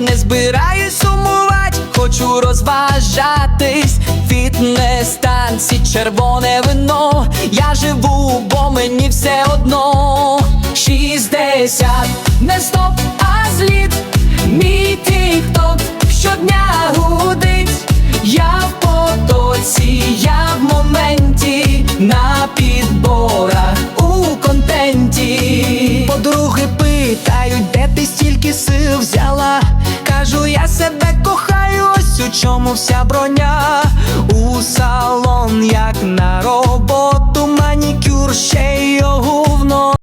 не збираюсь сумувати, хочу розважатись. Фітнес, танці, червоне вино. Я живу, бо мені все одно. Шістдесят, не стоп, а зліт. Питають, де ти стільки сил взяла. Кажу, я себе кохаю, ось у чому вся броня. Усе